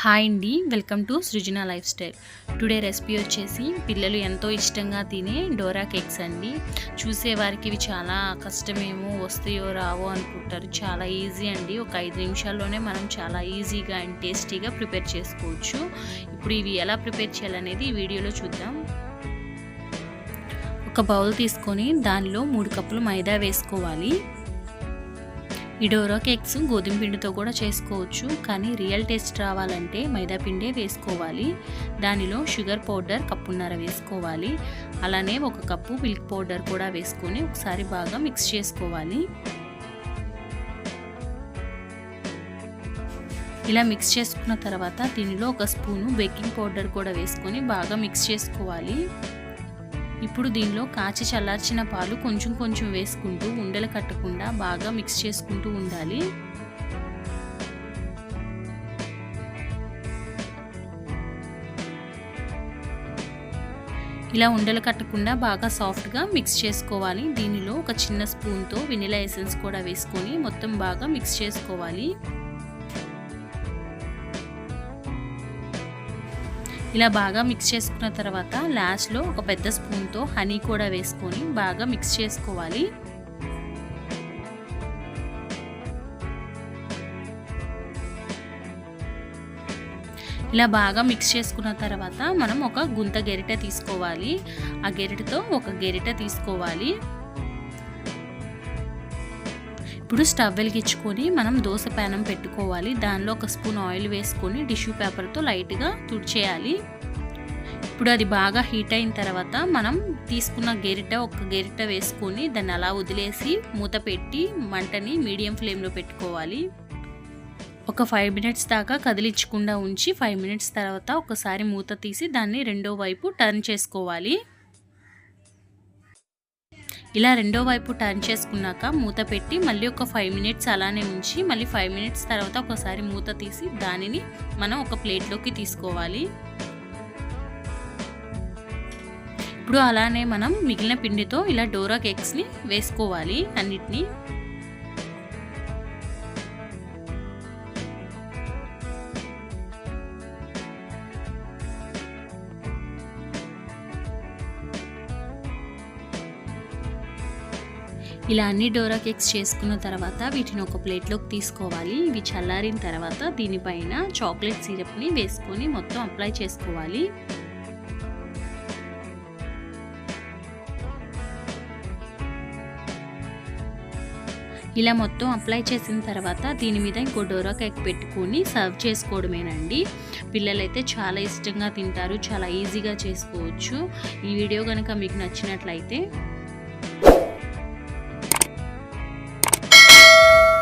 Hi అండి welcome to Srujana lifestyle today recipe వచ్చేసి పిల్లలు ఎంతో ఇష్టంగా తినే డోరా కేక్స్ అండి. చూసేవారికి ఇవి చాలా కష్టమేమో వస్తాయో రావో అనుకుంటారు. చాలా ఈజీ అండి. ఒక ఐదు నిమిషాల్లోనే మనం చాలా ఈజీగా అండ్ టేస్టీగా ప్రిపేర్ చేసుకోవచ్చు. ఇప్పుడు ఇవి ఎలా ప్రిపేర్ చేయాలనేది ఈ వీడియోలో చూద్దాం. ఒక బౌల్ తీసుకొని దానిలో మూడు కప్పులు మైదా వేసుకోవాలి. ఈ డోరా కేక్స్ గోధుమ పిండితో కూడా చేసుకోవచ్చు కానీ రియల్ టేస్ట్ రావాలంటే మైదా పిండే వేసుకోవాలి. దానిలో షుగర్ పౌడర్ కప్పున్నర వేసుకోవాలి. అలానే ఒక కప్పు మిల్క్ పౌడర్ కూడా వేసుకొని ఒకసారి బాగా మిక్స్ చేసుకోవాలి. ఇలా మిక్స్ చేసుకున్న తర్వాత దీనిలో ఒక స్పూను బేకింగ్ పౌడర్ కూడా వేసుకొని బాగా మిక్స్ చేసుకోవాలి. ఇప్పుడు దీనిలో కాచి చల్లార్చిన పాలు కొంచెం కొంచెం వేసుకుంటూ ఉండలు కట్టకుండా బాగా మిక్స్ చేసుకుంటూ ఉండాలి. ఇలా ఉండలు కట్టకుండా బాగా సాఫ్ట్గా మిక్స్ చేసుకోవాలి. దీనిలో ఒక చిన్న స్పూన్తో వెనిలా ఎసెన్స్ కూడా వేసుకొని మొత్తం బాగా మిక్స్ చేసుకోవాలి. ఇలా బాగా మిక్స్ చేసుకున్న తర్వాత లాస్ట్లో ఒక పెద్ద స్పూన్తో హనీ కూడా వేసుకొని బాగా మిక్స్ చేసుకోవాలి. ఇలా బాగా మిక్స్ చేసుకున్న తర్వాత మనం ఒక గుంత గెరిట తీసుకోవాలి. ఆ గెరిటతో ఒక గెరిట తీసుకోవాలి. ఇప్పుడు స్టవ్ వెలిగించుకొని మనం దోశ ప్యానం పెట్టుకోవాలి. దానిలో ఒక స్పూన్ ఆయిల్ వేసుకొని టిష్యూ పేపర్తో లైట్గా తుడిచేయాలి. ఇప్పుడు అది బాగా హీట్ అయిన తర్వాత మనం తీసుకున్న గెరిట ఒక గెరిట వేసుకొని దాన్ని అలా వదిలేసి మూత పెట్టి మంటని మీడియం ఫ్లేమ్లో పెట్టుకోవాలి. ఒక ఫైవ్ మినిట్స్ దాకా కదిలించకుండా ఉంచి ఫైవ్ మినిట్స్ తర్వాత ఒకసారి మూత తీసి దాన్ని రెండో వైపు టర్న్ చేసుకోవాలి. ఇలా రెండో వైపు టర్న్ చేసుకున్నాక మూత పెట్టి మళ్ళీ ఒక ఫైవ్ మినిట్స్ అలానే ఉంచి మళ్ళీ ఫైవ్ మినిట్స్ తర్వాత ఒకసారి మూత తీసి దానిని మనం ఒక ప్లేట్లోకి తీసుకోవాలి. ఇప్పుడు అలానే మనం మిగిలిన పిండితో ఇలా డోరా కేక్స్ని వేసుకోవాలి అన్నిటినీ. ఇలా అన్ని డోరా కేక్స్ చేసుకున్న తర్వాత వీటిని ఒక ప్లేట్లోకి తీసుకోవాలి. ఇవి చల్లారిన తర్వాత దీనిపైన చాక్లెట్ సిరప్ని వేసుకొని మొత్తం అప్లై చేసుకోవాలి. ఇలా మొత్తం అప్లై చేసిన తర్వాత దీని మీద ఇంకో డోరా కేక్ పెట్టుకొని సర్వ్ చేసుకోవడమేనండి. పిల్లలైతే చాలా ఇష్టంగా తింటారు చాలా ఈజీగా చేసుకోవచ్చు. ఈ వీడియో కనుక మీకు నచ్చినట్లయితే